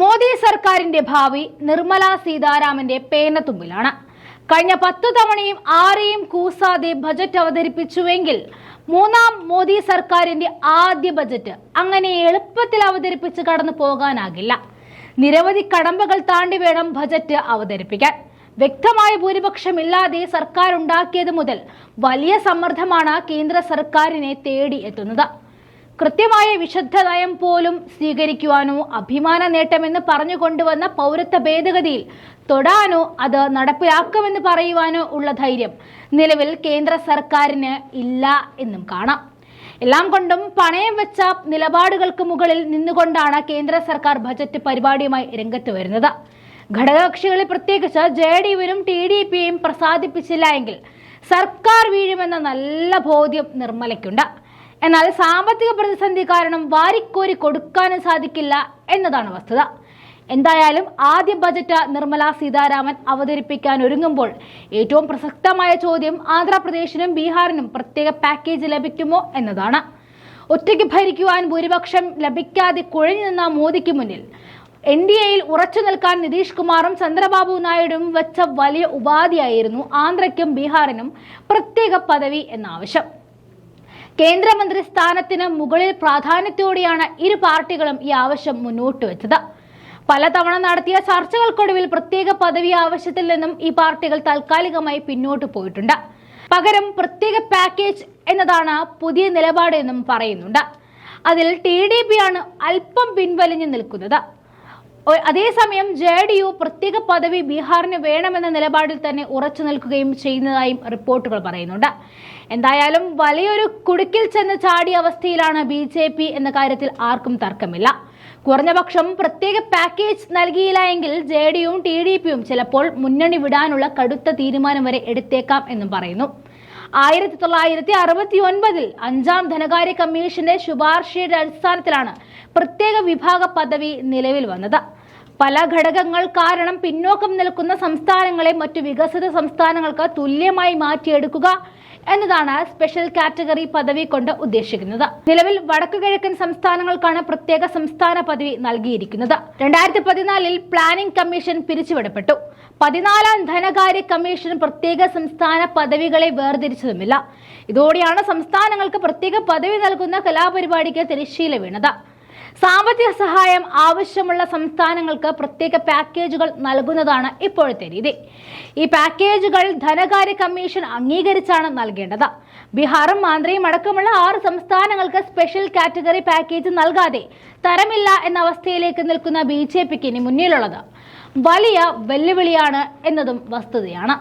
മോദി സർക്കാരിന്റെ ഭാവി നിർമ്മല സീതാരാമന്റെ പേനത്തുമ്പിലാണ് കഴിഞ്ഞ പത്തു തവണയും ആരെയും കൂസാതെ ബജറ്റ് അവതരിപ്പിച്ചുവെങ്കിൽ മൂന്നാം മോദി സർക്കാരിന്റെ ആദ്യ ബജറ്റ് അങ്ങനെ എളുപ്പത്തിൽ അവതരിപ്പിച്ച് കടന്നു പോകാനാകില്ല. നിരവധി കടമ്പകൾ താണ്ടി വേണം ബജറ്റ് അവതരിപ്പിക്കാൻ. വ്യക്തമായ ഭൂരിപക്ഷമില്ലാതെ സർക്കാർ ഉണ്ടാക്കിയത് മുതൽ വലിയ സമ്മർദ്ദമാണ് കേന്ദ്ര സർക്കാരിനെ തേടി എത്തുന്നത്. കൃത്യമായ വിശുദ്ധ നയം പോലും സ്വീകരിക്കുവാനോ അഭിമാന നേട്ടമെന്ന് പറഞ്ഞു കൊണ്ടുവന്ന പൗരത്വ ഭേദഗതിയിൽ തൊടാനോ അത് നടപ്പിലാക്കുമെന്ന് പറയുവാനോ ഉള്ള ധൈര്യം നിലവിൽ കേന്ദ്ര സർക്കാരിന് ഇല്ല എന്നും കാണാം. എല്ലാം കൊണ്ടും പണയം വെച്ച നിലപാടുകൾക്ക് മുകളിൽ നിന്നുകൊണ്ടാണ് കേന്ദ്ര സർക്കാർ ബജറ്റ് പരിപാടിയുമായി രംഗത്ത് വരുന്നത്. ഘടകകക്ഷികളെ പ്രത്യേകിച്ച് ജെ ഡി യുവിനും ടി ഡി പിയും പ്രസാദിപ്പിച്ചില്ല എങ്കിൽ സർക്കാർ വീഴുമെന്ന നല്ല ബോധ്യം നിർമ്മലയ്ക്കുണ്ട്. എന്നാൽ സാമ്പത്തിക പ്രതിസന്ധി കാരണം വാരിക്കോരി കൊടുക്കാനും സാധിക്കില്ല എന്നതാണ് വസ്തുത. എന്തായാലും ആദ്യ ബജറ്റ് നിർമ്മല സീതാരാമൻ അവതരിപ്പിക്കാൻ ഒരുങ്ങുമ്പോൾ ഏറ്റവും പ്രസക്തമായ ചോദ്യം ആന്ധ്രാപ്രദേശിനും ബീഹാറിനും പ്രത്യേക പാക്കേജ് ലഭിക്കുമോ എന്നതാണ്. ഒറ്റയ്ക്ക് ഭരിക്കുവാൻ ഭൂരിപക്ഷം ലഭിക്കാതെ കുഴഞ്ഞു നിന്ന മോദിക്ക് മുന്നിൽ എൻ ഡി എയിൽ ഉറച്ചു നിൽക്കാൻ നിതീഷ് കുമാറും ചന്ദ്രബാബു നായിഡുവും വെച്ച വലിയ ഉപാധിയായിരുന്നു ആന്ധ്രയ്ക്കും ബീഹാറിനും പ്രത്യേക പദവി എന്ന ആവശ്യം. കേന്ദ്രമന്ത്രി സ്ഥാനത്തിന് മുകളിൽ പ്രാധാന്യത്തോടെയാണ് ഇരു പാർട്ടികളും ഈ ആവശ്യം മുന്നോട്ട് വെച്ചത്. പലതവണ നടത്തിയ ചർച്ചകൾക്കൊടുവിൽ പ്രത്യേക പദവി ആവശ്യത്തിൽ നിന്നും ഈ പാർട്ടികൾ താൽക്കാലികമായി പിന്നോട്ട് പോയിട്ടുണ്ട്. പകരം പ്രത്യേക പാക്കേജ് എന്നതാണ് പുതിയ നിലപാട് എന്നും പറയുന്നുണ്ട്. അതിൽ ടി ഡി പി ആണ് അല്പം പിൻവലിഞ്ഞു നിൽക്കുന്നത്. അതേസമയം ജെ ഡി യു പ്രത്യേക പദവി ബീഹാറിന് വേണമെന്ന നിലപാടിൽ തന്നെ ഉറച്ചു നിൽക്കുകയും ചെയ്യുന്നതായും റിപ്പോർട്ടുകൾ പറയുന്നുണ്ട്. എന്തായാലും വലിയൊരു കുടുക്കിൽ ചെന്ന് ചാടിയ അവസ്ഥയിലാണ് ബി ജെ പി എന്ന കാര്യത്തിൽ ആർക്കും തർക്കമില്ല. കുറഞ്ഞപക്ഷം പ്രത്യേക പാക്കേജ് നൽകിയില്ല എങ്കിൽ ജെ ഡി യുവും ടി ഡി പിയും ചിലപ്പോൾ മുന്നണി വിടാനുള്ള കടുത്ത തീരുമാനം വരെ എടുത്തേക്കാം എന്നും പറയുന്നു. ആയിരത്തി തൊള്ളായിരത്തി അറുപത്തി ഒൻപതിൽ അഞ്ചാം ധനകാര്യ കമ്മീഷന്റെ ശുപാർശയുടെ അടിസ്ഥാനത്തിലാണ് പ്രത്യേക വിഭാഗ പദവി നിലവിൽ വന്നത്. പല ഘടകങ്ങൾ കാരണം പിന്നോക്കം നിൽക്കുന്ന സംസ്ഥാനങ്ങളെ മറ്റു വികസിത സംസ്ഥാനങ്ങൾക്ക് തുല്യമായി മാറ്റിയെടുക്കുക എന്നതാണ് സ്പെഷ്യൽ കാറ്റഗറി പദവി കൊണ്ട് ഉദ്ദേശിക്കുന്നത്. നിലവിൽ വടക്കു കിഴക്കൻ സംസ്ഥാനങ്ങൾക്കാണ് പ്രത്യേക സംസ്ഥാന പദവി നൽകിയിരിക്കുന്നത്. രണ്ടായിരത്തി പതിനാലിൽ പ്ലാനിംഗ് കമ്മീഷൻ പിരിച്ചുവിടപ്പെട്ടു. പതിനാലാം ധനകാര്യ കമ്മീഷൻ പ്രത്യേക സംസ്ഥാന പദവികളെ വേർതിരിച്ചതുമില്ല. ഇതോടെയാണ് സംസ്ഥാനങ്ങൾക്ക് പ്രത്യേക പദവി നൽകുന്ന കലാപരിപാടിക്ക് തിരശ്ശീല വീണത്. സാമ്പത്തിക സഹായം ആവശ്യമുള്ള സംസ്ഥാനങ്ങൾക്ക് പ്രത്യേക പാക്കേജുകൾ നൽകുന്നതാണ് ഇപ്പോഴത്തെ രീതി. ഈ പാക്കേജുകൾ ധനകാര്യ കമ്മീഷൻ അംഗീകരിച്ചാണ് നൽകേണ്ടത്. ബീഹാറും ആന്ധ്രയും അടക്കമുള്ള ആറ് സംസ്ഥാനങ്ങൾക്ക് സ്പെഷ്യൽ കാറ്റഗറി പാക്കേജ് നൽകാതെ തരമില്ല എന്ന അവസ്ഥയിലേക്ക് നിൽക്കുന്ന ബി ജെ പിക്ക് ഇനി മുന്നിലുള്ളത്. വലിയ വെല്ലുവിളിയാണ് എന്നതും വസ്തുതയാണ്.